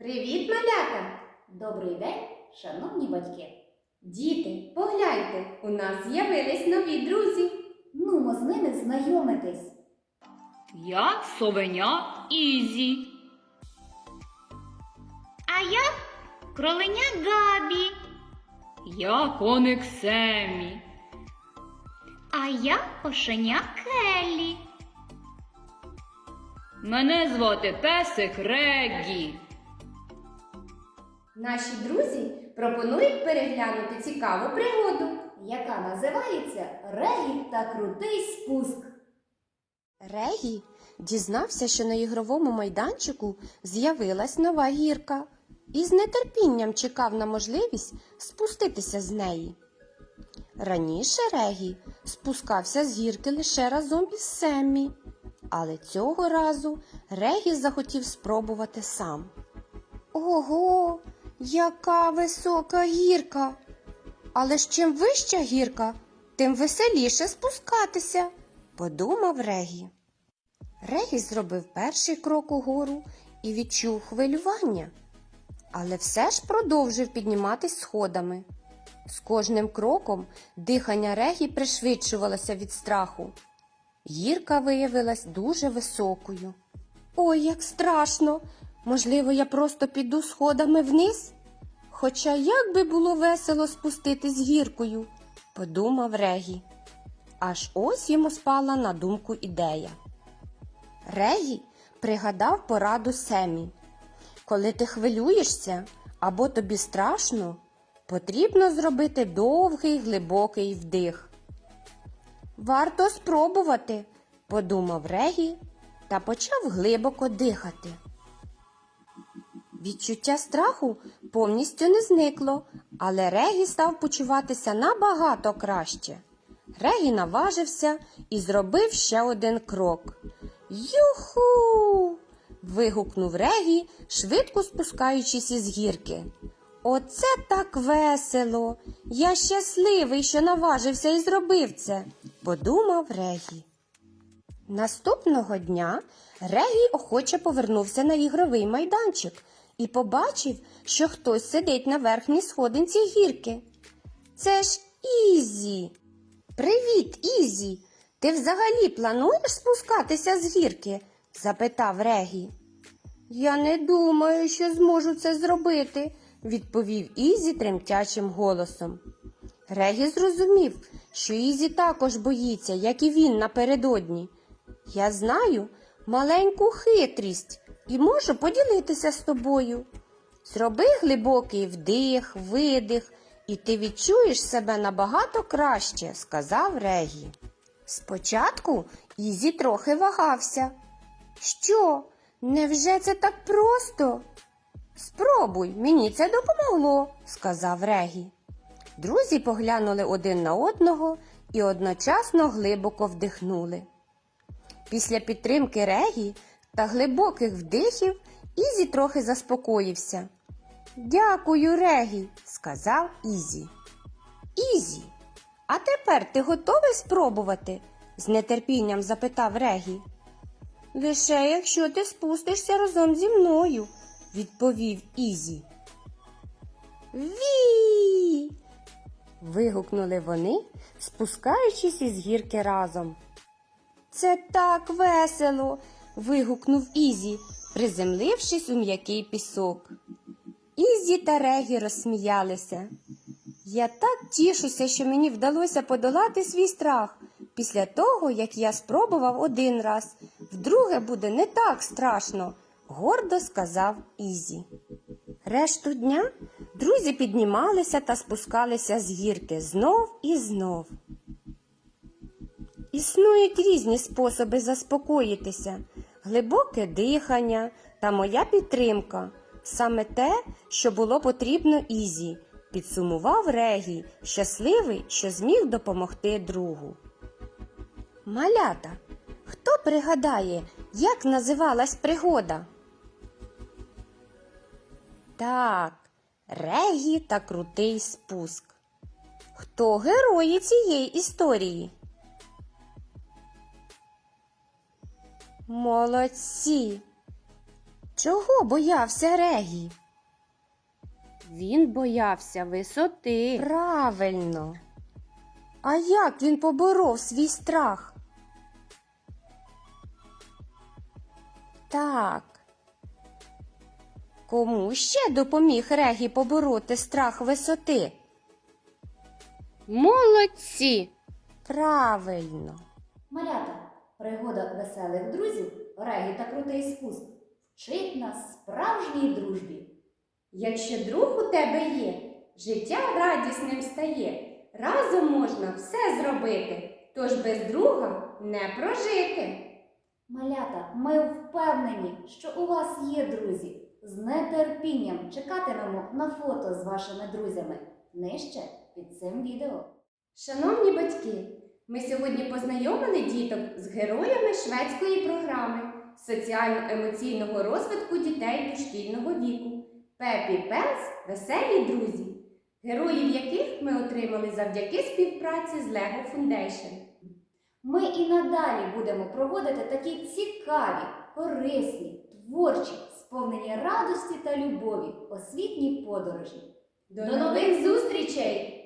Привіт, малята! Добрий день, шановні батьки! Діти, погляньте, у нас з'явились нові друзі. Ну, з ними знайомитись. Я совеня Ізі. А я кроленя Габі, Я коник Семі. а я кошеня Келлі. Мене звати песик Реггі. Наші друзі пропонують переглянути цікаву пригоду, яка називається Регі та крутий спуск. Регі дізнався, що на ігровому майданчику з'явилась нова гірка і з нетерпінням чекав на можливість спуститися з неї. Раніше Регі спускався з гірки лише разом із Семмі, але цього разу Регі захотів спробувати сам. Ого, яка висока гірка! Але ж чим вища гірка, тим веселіше спускатися, подумав Регі. Регі зробив перший крок угору і відчув хвилювання, але все ж продовжив підніматись сходами. З кожним кроком дихання Регі пришвидшувалося від страху. Гірка виявилась дуже високою. Ой, як страшно! Можливо, я просто піду сходами вниз? Хоча як би було весело спуститись гіркою, подумав Регі. Аж ось йому спала на думку ідея. Регі пригадав пораду Семі. Коли ти хвилюєшся або тобі страшно, потрібно зробити довгий глибокий вдих. Варто спробувати, подумав Регі та почав глибоко дихати. Відчуття страху повністю не зникло, але Регі став почуватися набагато краще. Регі наважився і зробив ще один крок. Юху. вигукнув Регі, швидко спускаючись із гірки. Оце так весело. Я щасливий, що наважився і зробив це, подумав Регі. Наступного дня Регі охоче повернувся на ігровий майданчик і побачив, що хтось сидить на верхній сходинці гірки. Це ж Ізі. Привіт, Ізі. Ти взагалі плануєш спускатися з гірки? запитав Регі. Я не думаю, що зможу це зробити, відповів Ізі тремтячим голосом. Регі зрозумів, що Ізі також боїться, як і він напередодні. Я знаю маленьку хитрість і можу поділитися з тобою. Зроби глибокий вдих, видих, і ти відчуєш себе набагато краще, сказав Регі. Спочатку Ізі трохи вагався. Що? Невже це так просто? Спробуй, мені це допомогло, сказав Регі. Друзі поглянули один на одного і одночасно глибоко вдихнули. Після підтримки Регі та глибоких вдихів Ізі трохи заспокоївся. Дякую, Регі, сказав Ізі. Ізі, а тепер ти готовий спробувати? з нетерпінням запитав Регі. Лише якщо ти спустишся разом зі мною, відповів Ізі. Ві. вигукнули вони, спускаючись із гірки разом. Це так весело. Вигукнув Ізі, приземлившись у м'який пісок. Ізі та Регі розсміялися. Я так тішуся, що мені вдалося подолати свій страх. Після того, як я спробував один раз, вдруге буде не так страшно, гордо сказав Ізі. Решту дня друзі піднімалися та спускалися з гірки знов і знов. Існують різні способи заспокоїтися, глибоке дихання та моя підтримка. Саме те, що було потрібно Ізі, підсумував Регі, щасливий, що зміг допомогти другу. Малята, хто пригадає, як називалась пригода? Так, Регі та крутий спуск. Хто герої цієї історії? Молодці! Чого боявся Регі? Він боявся висоти. Правильно. А як він поборов свій страх? Так. Кому ще допоміг Регі побороти страх висоти? Молодці! Правильно. Малята, пригода веселих друзів, Регі та крутий спуск вчить нас справжній дружбі. Якщо друг у тебе є, життя радісним стає. Разом можна все зробити, тож без друга не прожити. Малята, ми впевнені, що у вас є друзі. З нетерпінням чекатимемо на фото з вашими друзями нижче під цим відео. Шановні батьки, ми сьогодні познайомили діток з героями шведської програми соціально-емоційного розвитку дітей дошкільного віку Пепі Пенс Веселі друзі, героїв яких ми отримали завдяки співпраці з Lego Foundation. Ми і надалі будемо проводити такі цікаві, корисні, творчі, сповнені радості та любові освітні подорожі. До нових зустрічей!